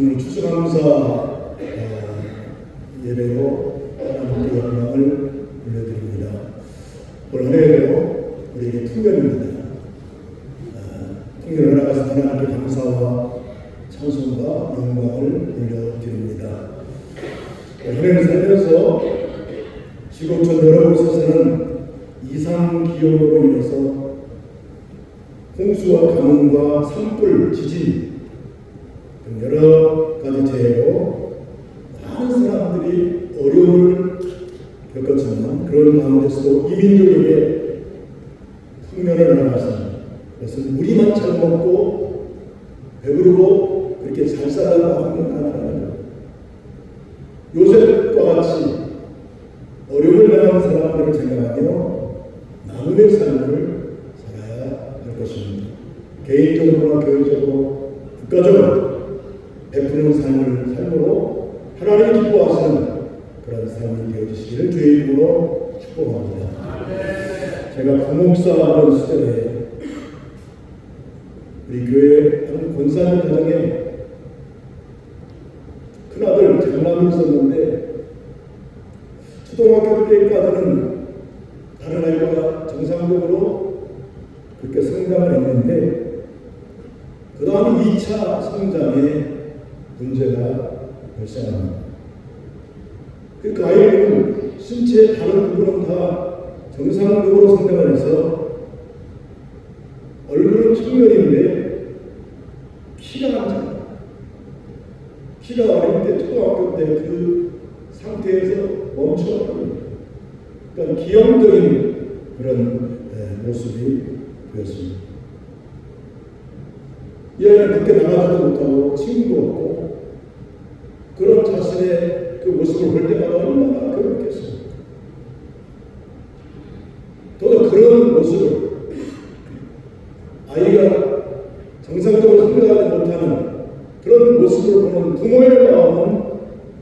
오늘 추수감사 어, 예배로 하나님께 영광을 올려드립니다. 올 한해도 우리에게 특별입니다. 어, 통일을 나가서 하나님께 감사와 찬송과 영광을 올려드립니다. 은혜를 살면서 지구촌 여러 곳에서는 이상 기온으로 인해서 홍수와 가뭄과 산불, 지진 등 여러 가지 재해로 많은 사람들이 어려움을 겪었지만 그런 가운데서도 이민족에게 숙면을 나가서 그것은 우리만 잘 먹고 배부르고 그렇게 잘 살아가고 하는 건 아니라는 요셉과 같이 어려움을 당한 사람들을 생각하며 나눔의 삶을 살아야 할 것입니다. 개인적으로나 교회적으로 베푸는 삶을 삶으로 하나님 기뻐하시는 그런 삶이 되어주시기를 주의 이름으로 축복합니다. 제가 부목사하던 시절에 우리 교회 한 권사님 가정에 큰아들 장남이 있었는데 초등학교 때까지는 다른 아이보다 정상적으로 그렇게 성장을 했는데 그 다음 2차 성장에 문제가 발생합니다. 그 신체 다른 부분은 다 정상적으로 성장을 해서 얼굴은 청년인데 키가 안 작아요. 키가 어릴 때 초등학교 때 그 상태에서 멈춰버립니다. 그러니까 기형적인 그런 예, 모습이 보였습니다. 이 아이는 밖에 나가지도 못하고 친구도 없고 그런 자신의 그 모습을 볼 때마다 얼마나 괴롭겠습니까? 또 그런 모습을 아이가 정상적으로 성장하지 못하는 그런 모습을 보는 부모의 마음은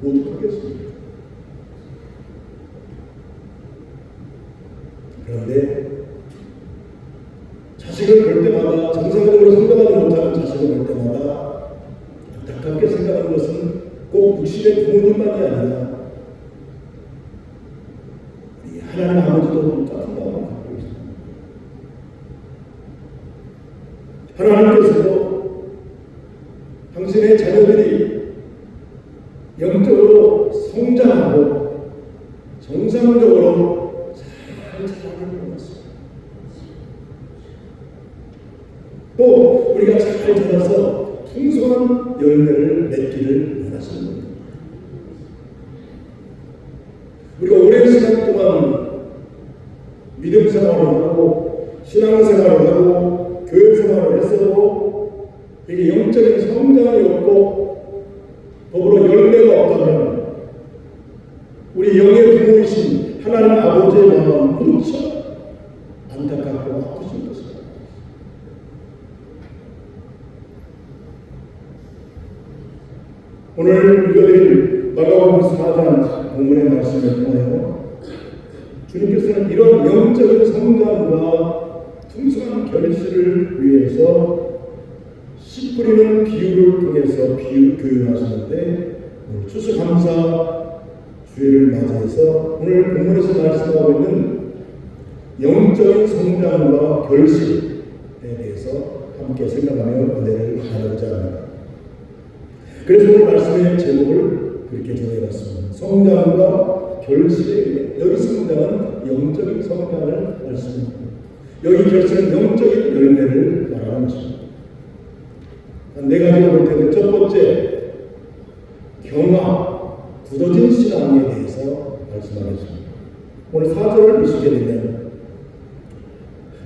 못하겠습니다. 그런데 자식을 볼 때마다 정상적으로 성장하지 못하는 자식을 볼 때마다 안타깝게 생각하는 것은 꼭 육신의 부모님만이 아니라 우리 하나님 아버지도 똑같은 마음을 갖고 있습니다. 하나님께서도 당신의 자녀들이 영적으로 성장하고 정상적으로 잘 자라기를 원하습니다. 또 우리가 잘 자라서 풍성한 열매를 맺기를 원하십니다. 우리가 오랜 시간 동안 믿음 생활을 하고 신앙 생활을 하고 교회 생활을 했어도 영적인 성장이 없고 더불어 열매가 없다면 우리 영의 부모이신 하나님 아버지의 마음은 무척 안타깝고 아프신 것입니다. 오늘 읽어드릴 마가복음 4장 본문의 말씀을 통하여 주님께서는 이런 영적인 성장과 풍성한 결실을 위해서 씨 뿌리는 비유를 통해서 비유 교육하시는데 추수감사 주일을 맞이해서 오늘 본문에서 말씀하고 있는 영적인 성장과 결실에 대해서 함께 생각하며 은혜를 나누고자 합니다. 그래서 오늘 말씀의 제목을 그렇게 정해봤습니다. 성장과 결실의 여기 성장은 영적인 성장을 말씀합니다. 여기 결실은 영적인 열매를 말하는 것입니다. 네 가지로 볼 텐데 첫 번째 경화, 굳어진 신앙에 대해서 말씀하겠습니다. 오늘 사절을 보시게 되면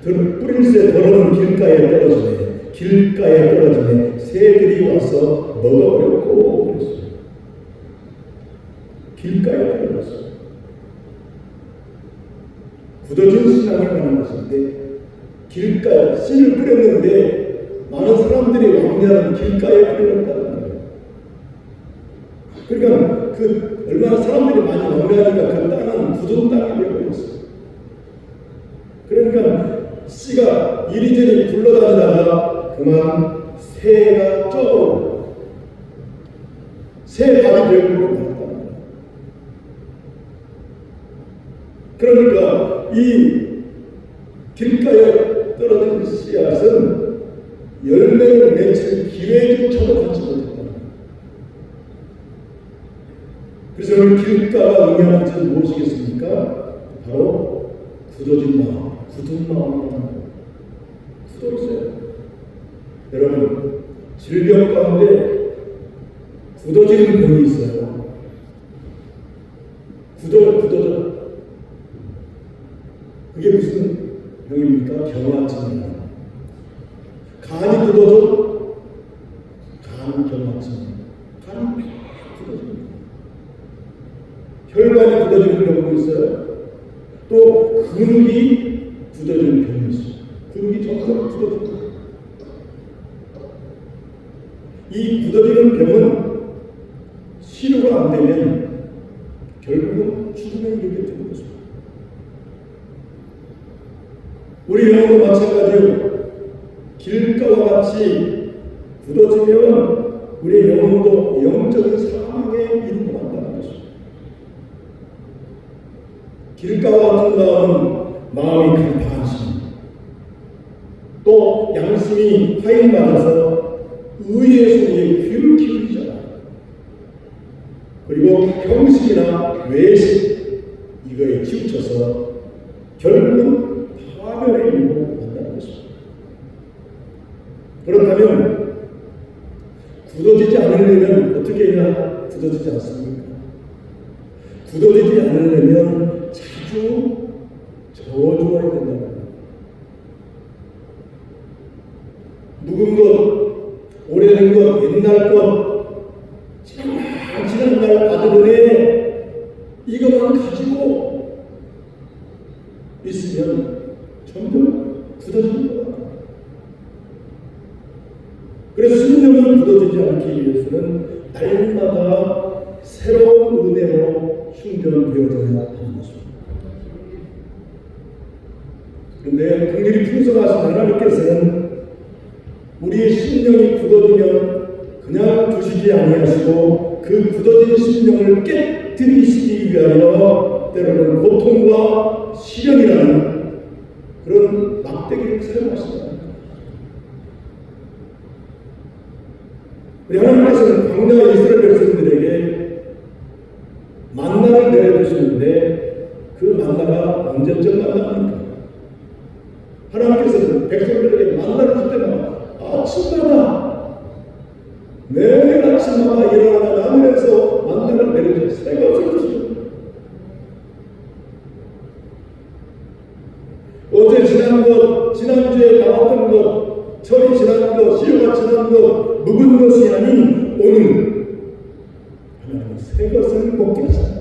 뿌릴새 더러운 길가에 떨어지네 길가에 떨어지네 새들이 와서 먹어버렸고 그랬어요. 길가에 떨어졌어요. 굳어진 신앙이 가는 것인데 길가에 씨를 뿌렸는데 많은 사람들이 왕래하는 길가에 뿌렸다는 거예요. 그러니까 그 얼마나 사람들이 많이 왕래하니까 그 땅은 굳은 땅이 되어버렸어요. 그러니까 씨가 이리저리 굴러다니다가 그만 새가 쪄버려 새 밥이 되고 말았다. 그러니까 이 길가에 떨어진 씨앗은 열매를 맺힐 기회조차도 갖지 못했다. 그래서 오늘 길가가 의미하는 것은 무엇이겠습니까? 바로 굳어진 마음, 굳은 마음이라는 거. 굳어있어요. 여러분, 질병 가운데 굳어지는 병이 있어요. 굳어, 굳어져. 그게 무슨 병입니까? 경화증이에요. 굳어져? 간 경화증. 간이 굳어집니다. 혈관이 굳어지는 경우도 있어요. 또 근육이 굳어지는 병이 있어요. 근육이 정말 굳어집니다. 이 굳어지는 병은 치료가 안 되면 결국은 죽음에 이르게 되는 것입니다. 우리 영혼도 마찬가지로 길가와 같이 굳어지면 우리 영혼도 영적인 사망에 이르고 만다는 것입니다. 길가와 같은 마음은 마음이 간파하심, 또 양심이 화인받아서 의의 귀를 기울이잖아요. 그리고 형식이나 외식 이거에 치우쳐서 결국은 파멸에 이르고 만다는 것입니다. 그렇다면 굳어지지 않으려면 어떻게 해야 굳어지지 않습니까? 굳어지지 않으려면 자주 저주해야 된다는 거예요. 묵은 것, 오래된 것, 옛날 것, 지난 지난 날 받은 은혜 이것만 가지고 있으면 점점 굳어지는 거야. 그래서 신령이 굳어지지 않기 위해서는 날마다 새로운 은혜로 충전되어져야 하는 것입니다. 그런데 긍휼이 풍성하신 하나님께서는 우리의 심령이 굳어지면 그냥 두시지 아니하시고 그 굳어진 심령을 깨뜨리시기 위하여 때로는 고통과 시련이라는 그런 막대기를 사용하신다. 우리 하나님께서는 광야 이스라엘 백성들에게 만나를 내려주시는데 그 만나가 언제쯤 만나입니까? 하나님께서는 백성들에게 만나를 줄 때마다 아침마다 매일 아침마다 일어나면 하늘에서 만나를 내려주셔서 새가 없을 것입니다. 어제 지난 것, 지난주에 나왔던 것, 철이 지난 것, 시효가 지난 것, 묵은 것이 아닌 오늘 하나님은 새 것을 먹게 하셨다.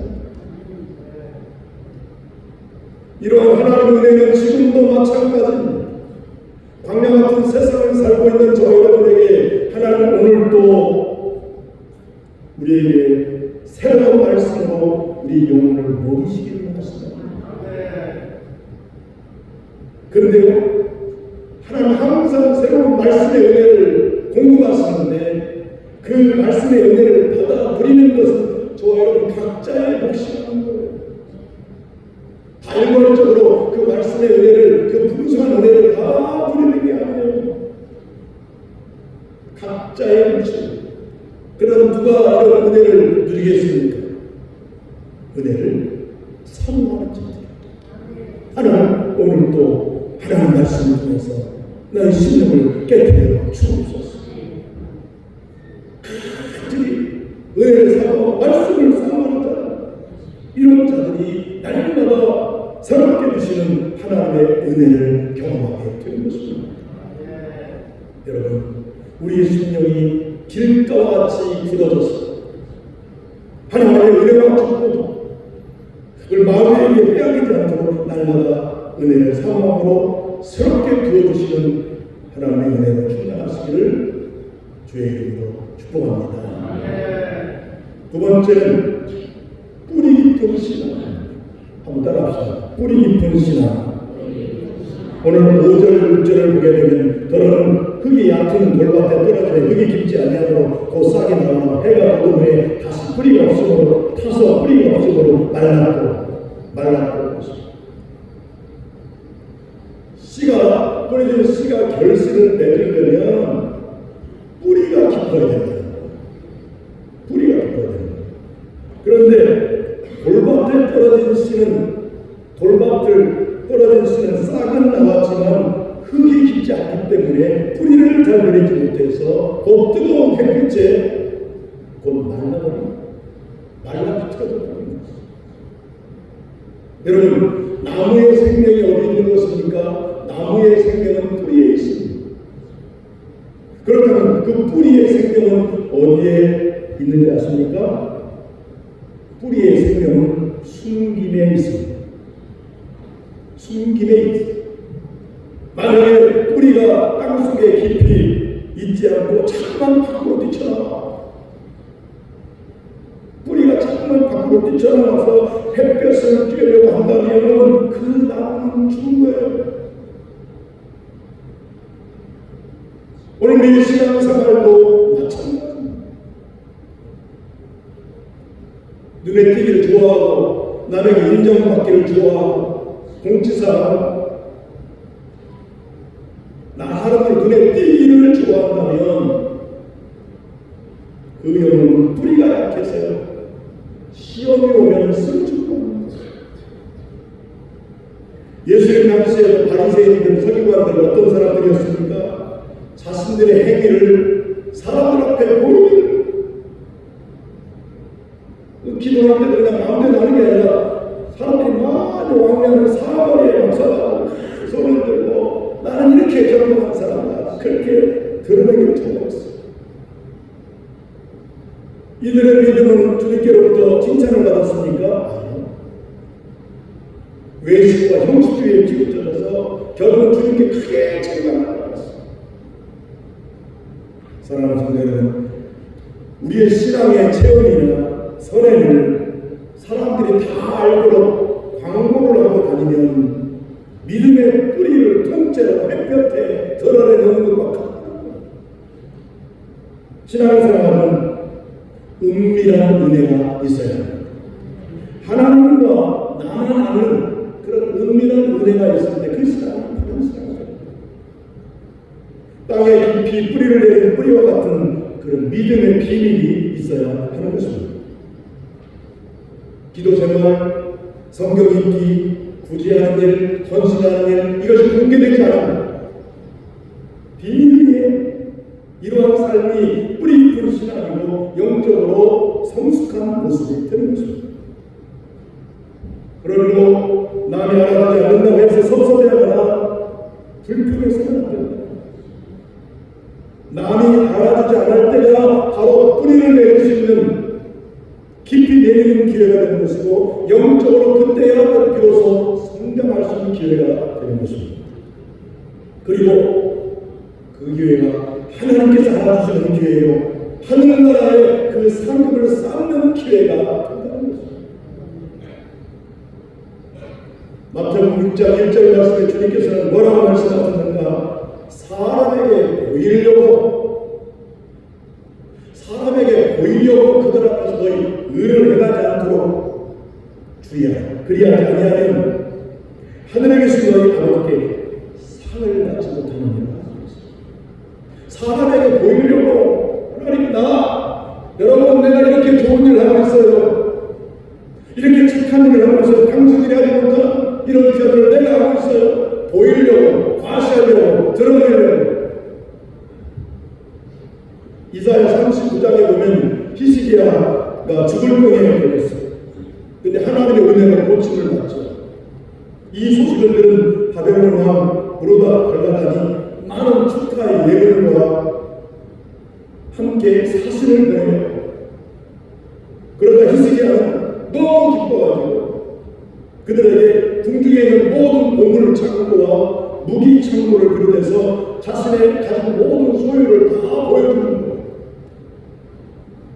이러한 하나님의 은혜는 지금도 마찬가지입니다. 광야 같은 세상을 살고 있는 저 여러분에게 하나님 오늘 또 우리에게 새로운 말씀으로 우리 영혼을 먹이시기를 원하십니다. 그런데요, 하나님 항상 새로운 말씀의 은혜를 공급하시는데 그 말씀의 은혜를 받아들이는 것은 저와 여러분 각자의 몫이라는 달벌적으로 그 말씀의 은혜를 그 풍성한 은혜를 다 누리는 게 아니에요. 각자의 몫입니다. 그럼 누가 이런 은혜를 누리겠습니까? 은혜를 선호하는 자들. 하나님 오늘 또 하나님 말씀을 통해서 나의 심령을 깨뜨려 주옵소서. 특히 은혜를 사모 말씀을 사모하는 자들 이런 자들이 날마다 새롭게 주시는 하나님의 은혜를 경험하게 되는 것입니다. 여러분, 우리의 심령이 길가와 같이 굳어져서 하나님의 은혜와 축복도 그걸 마음에 빼앗기지 않도록 날마다 은혜를 사모함으로 새롭게 부어주시는 하나님의 은혜로 충만하시기를 주의 이름으로 축복합니다. 두 번째는 뿌리 깊은 신앙. 한번 따라합시다. 뿌리 깊은 신앙. 오늘 5절 6절을 보게 되면 너는 흙이 얕은 돌밭에 떨어져 흙이 깊지 아니하도록 곧 싹이 나와 해가 오던 후에 다시 뿌리가 없으므로 타서 뿌리가 없음으로 말랐고 말랐고 씨가 뿌려진 씨가 결실을 맺으려면 여러분 나무의 생명이 어디 있는 것입니까? 나무의 생명은 뿌리에 있습니다. 그렇다면 그 뿌리의 생명은 어디에 있는지 아십니까? 뿌리의 생명은 숨김에 있습니다. 숨김에 있습니다. 만약에 뿌리가 땅속에 깊이 있지 않고 자꾸만 밖으로 뛰쳐나와 뿌리가 자꾸만 밖으로 뛰쳐나와서 햇볕을 쬐려고 한다면 그 나무는 죽은 거예요. 오늘 우리 신앙생활도 마찬가지입니다. 눈에 띄기를 좋아하고 남에게 인정받기를 좋아하고 공치사하고 나 하나님을 눈에 띄기를 좋아한다면 그 영혼은 뿌리가 약해서요 시험이 오면 쓰러지고 예수님 당시에 바리새인들 서기관들 어떤 사람들이었습니까? 자신들의 행위를 사람들 앞에 보이는 그 기도할 때 그냥 마음대로 하는 게 아니라 사람들이 많이 왕래하는 사거리에 막서가고 손을 들고 나는 이렇게 경험한 사람이다. 그렇게 드러내기를 찾아왔어요. 이들의 믿음은 주님께로부터 칭찬을 받았습니까? 외식과 형식주의에 치우쳐져서 결국 주님께 크게 책망을 받았어요. 사랑하는 성도 여러분, 우리의 신앙의 체험이나 선행을 사람들이 다 알고 광고를 하고 다니면 믿음의 뿌리를 통째로 햇볕에 드러내는 것과 같다. 신앙생활은 은밀한 은혜가 있어야 합니다. 하나님과 나만 아는 그런 은밀한 은혜가 있을 때 그 신앙은 그런 신앙이에요. 땅에 깊이 뿌리를 내린 뿌리와 같은 그런 믿음의 비밀이 있어야 하는 것입니다. 기도 생활, 성경 읽기, 구제하는 일, 헌신하는 일, 이것이 공개되지 않아 비밀리에 이러한 삶이 뿌리 깊은 신앙이고 영적으로 성숙한 모습이 되는 것입니다. 그러므로 남이 알아주지 않는다고 해서 섭섭해하거나 불평해서는 안 된다. 남이 알아주지 않을 때가 바로 뿌리를 내릴 수 있는 깊이 내리는 기회가 되는 것이고 영적으로 그때야 비로소 성장할 수 있는 기회가 되는 것입니다. 그리고 그 기회가 하나님께서 알아주시는 기회요 하늘나라의 그 상급을 쌓는 기회가 된다는 것입니다. 마태복음 6장 1절 말씀에 주님께서는 뭐라고 말씀하셨는가? 사람에게 보이려고 사람에게 보이려고 그들 앞에서 너희 의를 행하지 않도록 주의하라. 그리하지 아니하면 하늘에 계신 너희 아버지께 상을 받지 못하느니라. 사람에게 보이려고 하나님 나 여러분 내가 이렇게 좋은 일을 하고 있어요. 이렇게 착한 일을 하고 있어요. 당신들이 하지 못한 이런 기업을 내가 하고 있어요. 보이려고, 과시하려고, 드러내려고. 이사야 39장에 보면 히스기야가 죽을 병에 걸렸어요. 근데 하나님의 은혜로 고침을 받죠. 이 소식을 들은 바벨론 왕 브로다 갈라단이 많은 축하의 예물과 함께 사신을 보내요. 그러다 히스기야는 너무 기뻐가지고 그들에게 궁중에 있는 모든 보물을 창고와 무기 창고를 비롯해서 자신의 가진 모든 소유를 다 보여주는 거예요.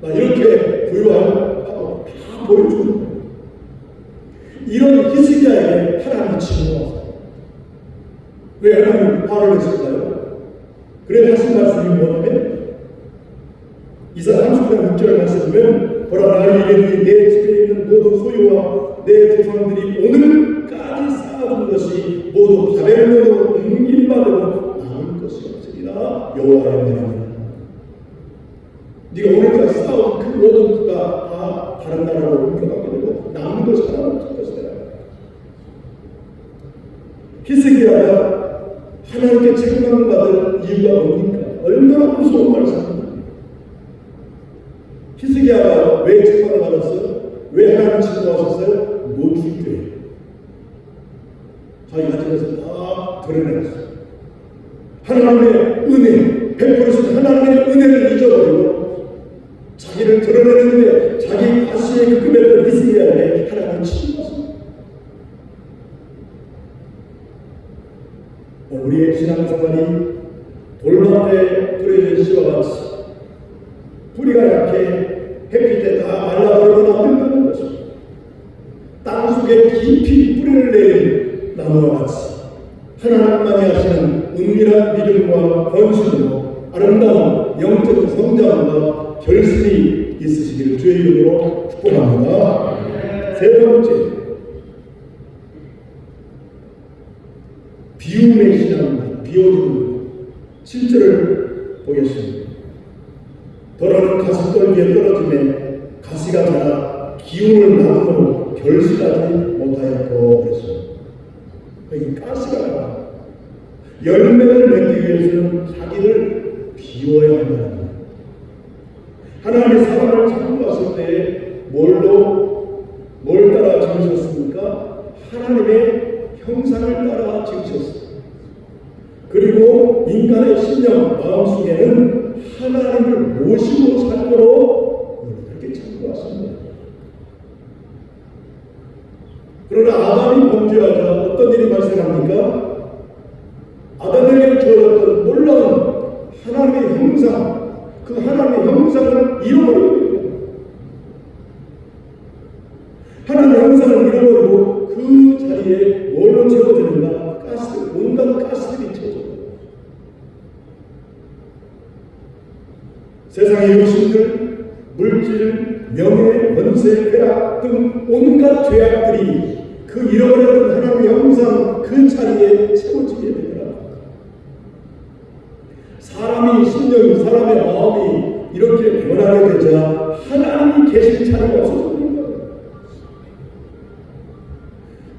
나 이렇게 부유하고 다 보여주는 거예요. 이런 히스기야에게 하나님이 침노하세요. 왜 하나님 화를 냈을까요? 그래 하신 말씀이 뭐냐면 이사 30장 6절 말씀 보면 보라 나에게 내 집에 있는 모든 소유와 내 조상들이 오늘까지 쌓아둔 것이 모두 바벨론으로 옮김받으로 남을 것이 없으리라 여호와의 말입니다. 네가 오늘까지 쌓아온 그 모든 것가 다 다른 나라로 옮겨가게 되고 남은 것이 하나 없을 것이다. 히스기야가 하나님께 책망받을 이유가 뭡니까? 얼마나 무서운 말씀입니다. 히스기야가 왜 책망을 받았어요? 왜 하나님 친구하셨어요? 노출 때에 자기 것을 다 드러냈어요. 하나님의 은혜, 100% 하나님의 은혜를 잊어버리고 자기를 드러내는데 자기 가시에 급급했던 히스기야에 하나님을 친구하셨어요. 우리의 신앙생활이 돌밭에 뿌려진 씨와 같이 뿌리가 약해 햇빛에 다 말라버리고 남는다는 것입니다. 땅속에 깊이 뿌리를 내린 나무와 같이 하나님만이 하시는 은밀한 믿음과 권신으로 아름다운 영적 성장과 결실이 있으시기를 주의 이름으로 축복합니다. 세 번째 비움의 신앙입니다. 비워주는 7절을 보겠습니다. 더러는 가시 떨기에 떨어짐에 가시가 자라 기운을 나누고 결실하지 못하였고 그랬습니다. 가시가. 열매를 맺기 위해서는 자기를 비워야 한다는. 하나님의 사랑을 왔을 때 뭘로 뭘 따라 지으셨습니까? 하나님의 형상을 따라 지으셨어요. 그리고 인간의 신령 마음속에는 하나님을 모시고 살도록 그렇게 찾고 왔습니다. 그러나 아담이 범죄하자 어떤 일이 발생합니까? 아담에게 주어졌던 놀라운 하나님의 형상, 그 하나님의 형상을 잃어버리게 됩니다. 하나님의 형상을 잃어버리고 그 자리에 뭘로 채워지는가? 가스, 온갖 가스들이 채워져요. 세상의 욕심들, 물질, 명예, 권세, 쾌락 등 온갖 죄악들이 그 잃어버렸던 하나님의 형상 그 자리에 채워지게 됩니다. 사람이 심령이 사람의 마음이 이렇게 변하게 되자 하나님이 계신 자리가 없어지는 거예요.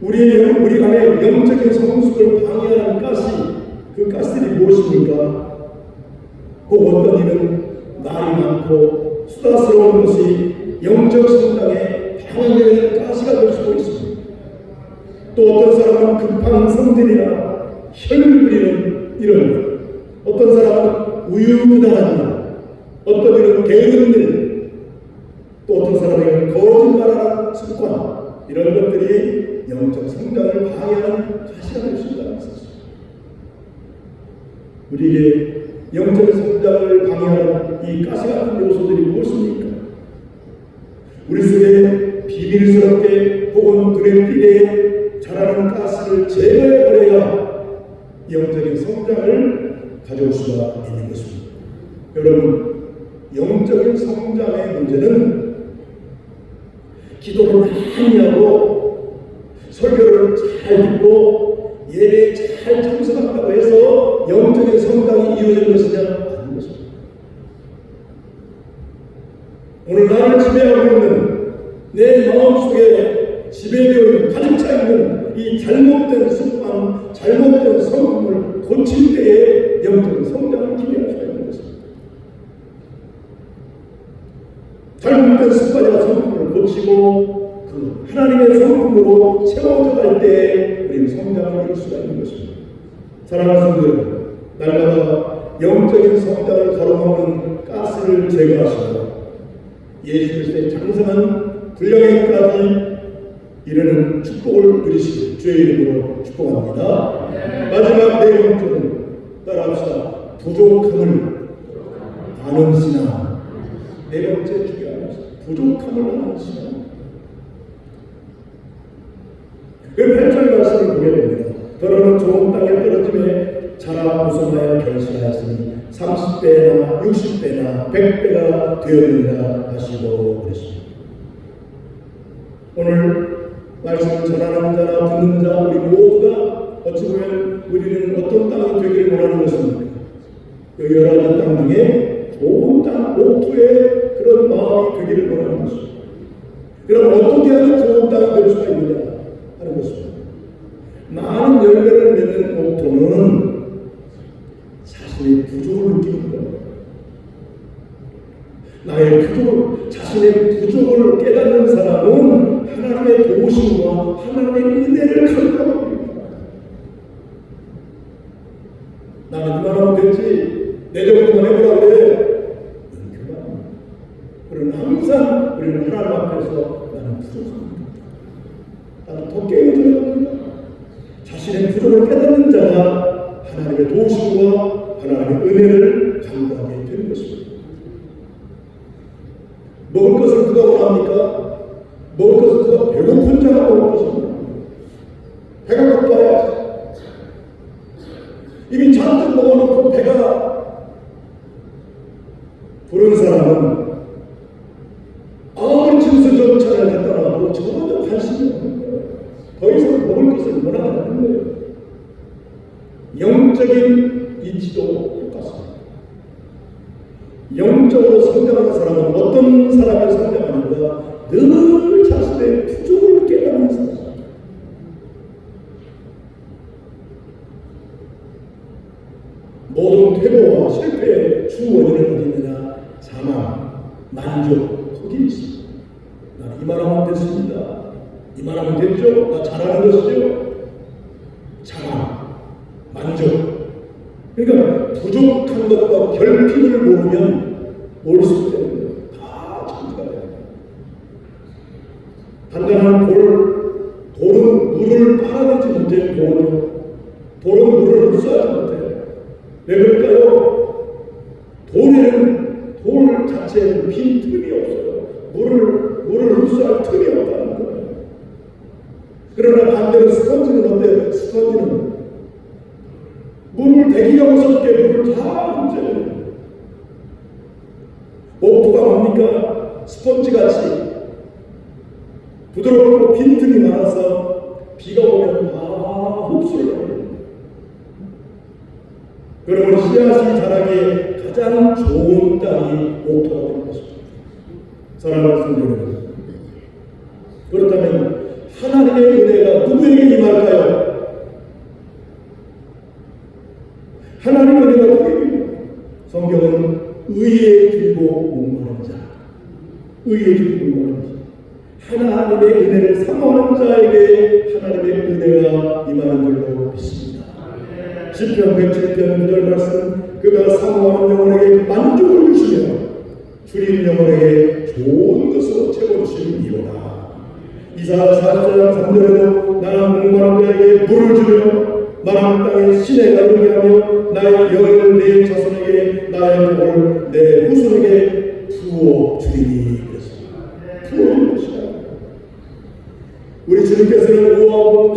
우리의 영, 우리 안에 영적인 성숙을 방해하는 가시, 그 가스들이 무엇입니까? 혹 어떤 이는 말이 많고 수다스러운 것이 영적 성장에 방해되는 가시가 될 수도 있습니다. 또 어떤 사람은 급한 성질이나 혈을 부리는 이런 것, 어떤 사람은 우유부단한 일, 어떤 이는 게으른 일, 또 어떤 사람에게는 거짓말하는 습관 이런 것들이 영적 성장을 방해하는 가시가 될 수 있다는 것입니다. 우리에게 영적 성장을 방해하는 이 가시 같은 요소들이 무엇입니까? 우리 속에 비밀스럽게 혹은 눈에 띄게 자라는 가스를 제거해버려야 영적인 성장을 가져올 수가 있는 것입니다. 여러분, 영적인 성장의 문제는 기도를 많이 하고 설교를 잘 듣고 예배 잘 참석한다고 해서 영적인 성장이 이루어지는 것이냐 아닌 것입니다. 오늘 나를 지배하고 있는 내 마음속에 지배되어 가득 차 있는 이 잘못된 습관, 잘못된 성품을 고칠 때에 영적인 성장을 기대할 수가 있는 것입니다. 잘못된 습관이나 성품을 고치고 그 하나님의 성품으로 채워져 갈 때 우리는 성장을 이룰 수가 있는 것입니다. 사랑하는 여러분, 날마다 영적인 성장을 가로막는 가스를 제거하시고 예수 그리스도의 장성한 분량에까지 이르는 축복을 누리시길 주의 이름으로 축복합니다. 마지막 네 번째는 따라합시다. 부족함을 아는 신앙. 네 번째 중요한 것은 부족함을 아는 신앙. 그 8절 말씀을 보게 됩니다. 더러는 좋은 땅에 떨어짐에 자라 무성하여 결실하였으니 30배나 60배나 100배가 되었느니라 하시고 그랬습니다. 오늘 말씀을 전하는 자나 듣는 자 우리 모두가 어찌 보면 우리는 어떤 땅이 되기를 원하는 것입니까? 그 열한 땅 중에 좋은 땅, 옥토의 그런 마음이 되기를 원하는 것입니다. 그럼 어떻게 하면 좋은 땅이 될 수가 있느냐 이미 잔뜩 먹어놓고 배가 부른 사람은 아무리 진수조차를 했더라도 전혀 관심이 없는 거예요. 더 이상 먹을 것을 원하는 거예요. 영적인 인지도 똑같습니다. 영적으로 성장하는 사람은 어떤 사람을 성장하는가 늘 보면 올수 있 그렇다면 하나님의 은혜가 누구에게 임할까요? 하나님의 은혜가 누구에게? 성경은 의의에 길고 목마른 자. 의의에 길고 목마른 자. 하나님의 은혜를 사모하는 자에게 하나님의 은혜가 임하는 줄로 믿습니다. 시편 107편 9절 말씀 그가 사모하는 영혼에게 만족을 주시며 주님 영혼에게 좋은 것으로 채워주시는 이로다. 이사 4장 3절에도 나는 목마른 자에게 물을 주며 마른 땅에 신에 가르게 하며 나의 여인을 내 자손에게 나의 몸을 내 후손에게 부어 주리니 그랬습니다. 부어 주시다. 우리 주님께서는 우아하고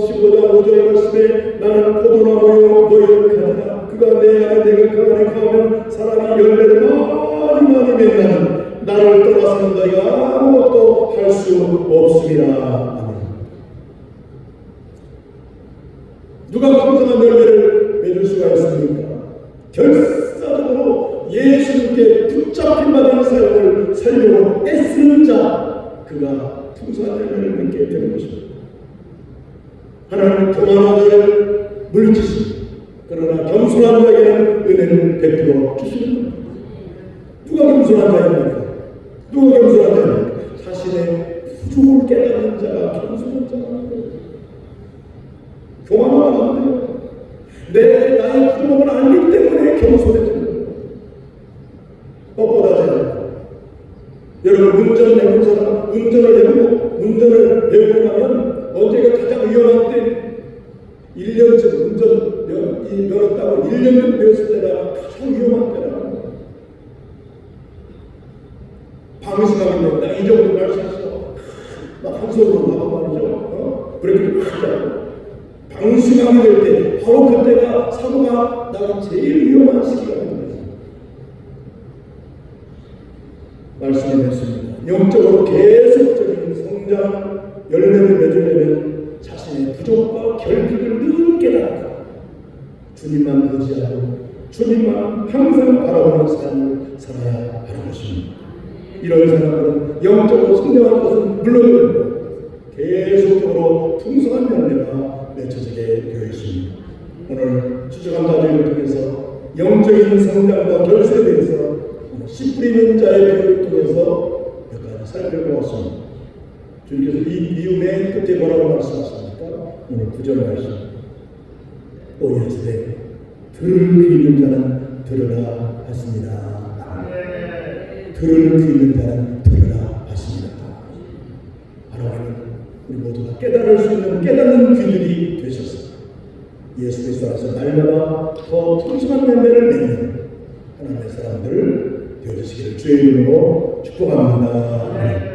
다른 것입니다. 이런 사람들은 영적으로 성장하는 것은 물론 계속적으로 풍성한 연례가 맺혀지게 되어 있습니다. 오늘 추적감사들을 통해서 영적인 성장과 결세에 대해서 씨 뿌리는 자의 교육을 통해서 몇 가지 살펴보았습니다. 주님께서 이 미움의 끝에 뭐라고 말씀하십니까? 오늘 구절 말씀. 오예스에 들을 귀 있는 자는 들으라 하십니다. 들을 귀 있는 자는 들으라 하십니다. 하나님은 우리 모두가 깨달을 수 있는 깨닫는 귀들이 되셨습니다. 예수 그리스도 안에서 날마다 더 통심한 열매를 맺는 하나님의 사람들 되어주시기를 주의 이름으로 축복합니다.